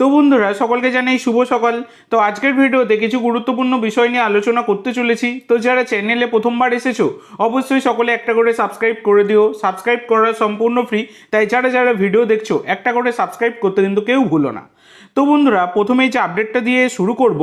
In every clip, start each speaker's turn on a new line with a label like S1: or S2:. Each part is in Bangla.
S1: তো বন্ধুরা, সকলকে জানাই শুভ সকাল। তো আজকের ভিডিওতে কিছু গুরুত্বপূর্ণ বিষয় নিয়ে আলোচনা করতে চলেছি। তো যারা চ্যানেলে প্রথমবার এসেছ, অবশ্যই সকলে একটা করে সাবস্ক্রাইব করে দিও। সাবস্ক্রাইব করা সম্পূর্ণ ফ্রি তাই যারা যারা ভিডিও দেখছ, একটা করে সাবস্ক্রাইব করতে কিন্তু কেউ ভুলো না। তো বন্ধুরা প্রথমেই যে আপডেটটা দিয়ে শুরু করব,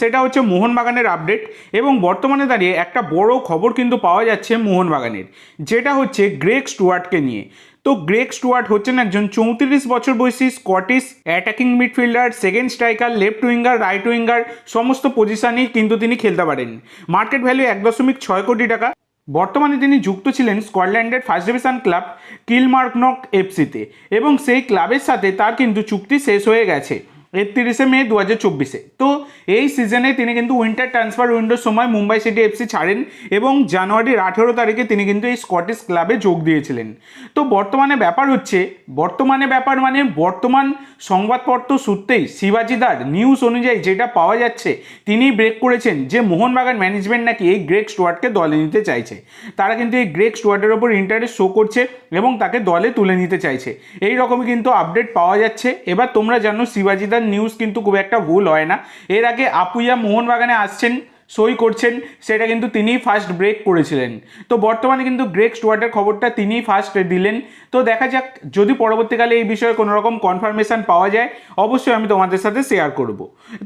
S1: সেটা হচ্ছে মোহনবাগানের আপডেট এবং বর্তমানে দাঁড়িয়ে একটা বড় খবর কিন্তু পাওয়া যাচ্ছে মোহনবাগানের, যেটা হচ্ছে গ্রেক স্টুয়ার্টকে নিয়ে। তো গ্রেক স্টুয়ার্ট হচ্ছেন একজন চৌত্রিশ বছর বয়সী Scottish attacking midfielder second striker left winger right winger সমস্ত পজিশনেই কিন্তু তিনি খেলতে পারেন। মার্কেট ভ্যালু এক দশমিক ছয় কোটি টাকা। বর্তমানে তিনি যুক্ত ছিলেন স্কটল্যান্ডের ফার্স্ট ডিভিশন ক্লাব কিলমার্কনক এফসিতে এবং সেই ক্লাবের সাথে তার কিন্তু চুক্তি শেষ হয়ে গেছে। একত্রিশে মে দু হাজার চব্বিশে। তো এই সিজনে তিনি কিন্তু উইন্টার ট্রান্সফার উইন্ডোর সময় মুম্বাই সিটি এফসি ছাড়েন এবং জানুয়ারির আঠেরো তারিখে তিনি কিন্তু এই স্কটিশ ক্লাবে যোগ দিয়েছিলেন। তো বর্তমানে ব্যাপার হচ্ছে, বর্তমানে ব্যাপার মানে বর্তমান সংবাদপত্র সূত্রেই শিবাজিদার নিউজ অনুযায়ী যেটা পাওয়া যাচ্ছে, তিনি ব্রেক করেছেন যে মোহনবাগান ম্যানেজমেন্ট নাকি এই গ্রেক স্টুয়ার্টকে দলে নিতে চাইছে। তারা কিন্তু এই গ্রেক স্টুয়ার্টের ওপর ইন্টারেস্ট শো করছে এবং তাকে দলে তুলে নিতে চাইছে। এই রকমই কিন্তু আপডেট পাওয়া যাচ্ছে। এবার তোমরা জানো শিবাজিদার নিউজ কিন্তু খুব একটা ভুল হয় না। এর আগে আপুইয়া মোহনবাগানে আসছেন সই করছেন, সেটা কিন্তু তিনিই ফার্স্ট ব্রেক করেছিলেন। তো বর্তমানে কিন্তু গ্রেক স্টুয়ার্টের খবরটা তিনিই ফার্স্ট দিলেন। তো দেখা যাক, যদি পরবর্তীকালে এই বিষয়ে কোনো রকম কনফার্মেশন পাওয়া যায়, অবশ্যই আমি তোমাদের সাথে শেয়ার করব।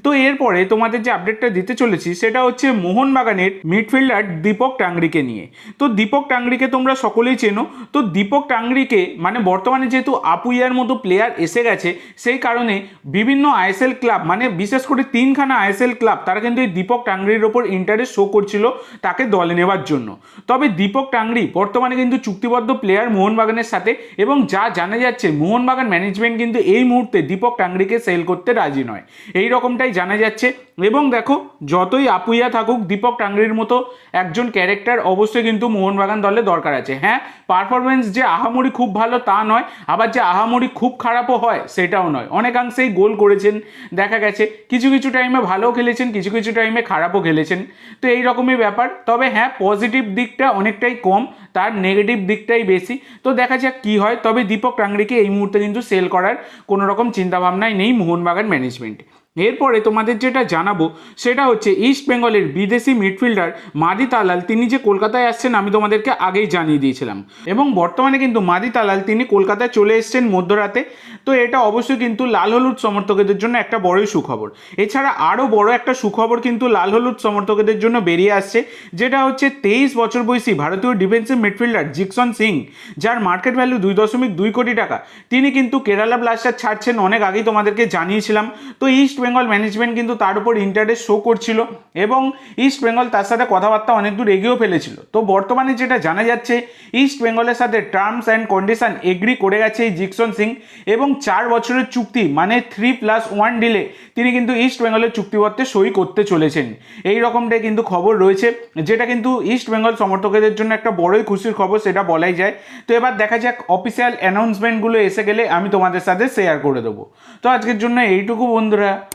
S1: তো এরপরে তোমাদের যে আপডেটটা দিতে চলেছি, সেটা হচ্ছে মোহনবাগানের মিডফিল্ডার দীপক টাংরিকে নিয়ে। তো দীপক টাংরিকে তোমরা সকলেই চেনো। তো দীপক টাংরিকে মানে বর্তমানে যেহেতু আপুইয়ার মতো প্লেয়ার এসে গেছে, সেই কারণে বিভিন্ন আইএসএল ক্লাব মানে বিশেষ করে তিনখানা আইএসএল ক্লাব তারা কিন্তু এই দীপক টাংরির ওপর ইন্টারেস্ট শো করছিল তাকে দলে নেওয়ার জন্য। তবে দীপক টাংরি বর্তমানে কিন্তু চুক্তিবদ্ধ প্লেয়ার মোহনবাগানের সাথে এবং যা জানা যাচ্ছে, মোহনবাগান ম্যানেজমেন্ট কিন্তু এই মুহূর্তে দীপক টাংরিকে সেল করতে রাজি নয়। এই রকমটাই জানা যাচ্ছে এবং দেখো, যতই আপুইয়া থাকুক, দীপক টাংরির মতো একজন ক্যারেক্টার অবশ্যই কিন্তু মোহনবাগান দলে দরকার আছে। হ্যাঁ পারফরমেন্স যে আহামরি খুব ভালো তা নয়, আবার যে আহামরি খুব খারাপও হয়, সেটাও নয়। অনেকাংশেই গোল করেছেন, দেখা গেছে। কিছু কিছু টাইমে ভালো খেলেছেন, কিছু কিছু টাইমে খারাপও খেলেছেন। তো এই রকমই ব্যাপার। তবে হ্যাঁ পজিটিভ দিকটা অনেকটাই কম, তার নেগেটিভ দিকটাই বেশি। তো দেখা যাক কী হয়। তবে দীপক রাংড়িকে এই মুহূর্তে কিন্তু সেল করার কোনো রকম চিন্তাভাবনাই নেই মোহনবাগান ম্যানেজমেন্ট এরপরে তোমাদের যেটা জানাব, সেটা হচ্ছে ইস্ট বেঙ্গলের বিদেশি মিডফিল্ডার মাদি তালাল, তিনি যে কলকাতায় আসছেন, আমি তোমাদেরকে আগেই জানিয়ে দিয়েছিলাম। এবং বর্তমানে কিন্তু মাদি তালাল, তিনি কলকাতায় চলে এসছেন মধ্যরাতে। তো এটা অবশ্যই কিন্তু লাল হলুদ সমর্থকদের জন্য একটা বড়ই সুখবর। এছাড়া আরও বড় একটা সুখবর কিন্তু লাল হলুদ সমর্থকদের জন্য বেরিয়ে আসছে, যেটা হচ্ছে তেইশ বছর বয়সী ভারতীয় ডিফেন্সিভ মিডফিল্ডার জিকসন সিং, যার মার্কেট ভ্যালু দুই দশমিক দুই কোটি টাকা। তিনি কিন্তু কেরালা ব্লাস্টার ছাড়ছেন, অনেক আগেই তোমাদেরকে জানিয়েছিলাম। তো ইস্ট বেঙ্গল ম্যানেজমেন্ট কিন্তু তার উপর ইন্টারেস্ট শো করছিল এবং ইস্ট বেঙ্গল তার সাথে কথাবার্তা অনেক দূর এগিয়েও ফেলেছিল। তো বর্তমানে যেটা জানা যাচ্ছে ইস্ট বেঙ্গলের সাথে টার্মস অ্যান্ড কন্ডিশন এগ্রি করে গেছে এই জিকসন সিং এবং চার বছরের চুক্তি মানে থ্রি প্লাস ওয়ান ডিলে তিনি কিন্তু ইস্ট বেঙ্গলের চুক্তিপত্রে সই করতে চলেছেন। এই রকমটাই কিন্তু খবর রয়েছে, যেটা কিন্তু ইস্ট বেঙ্গল সমর্থকদের জন্য একটা বড়ই খুশির খবর সেটা বলাই যায়। তো এবার দেখা যাক অফিসিয়াল অ্যানাউন্সমেন্টগুলো এসে গেলে আমি তোমাদের সাথে শেয়ার করে দেবো। তো আজকের জন্য এইটুকু বন্ধুরা।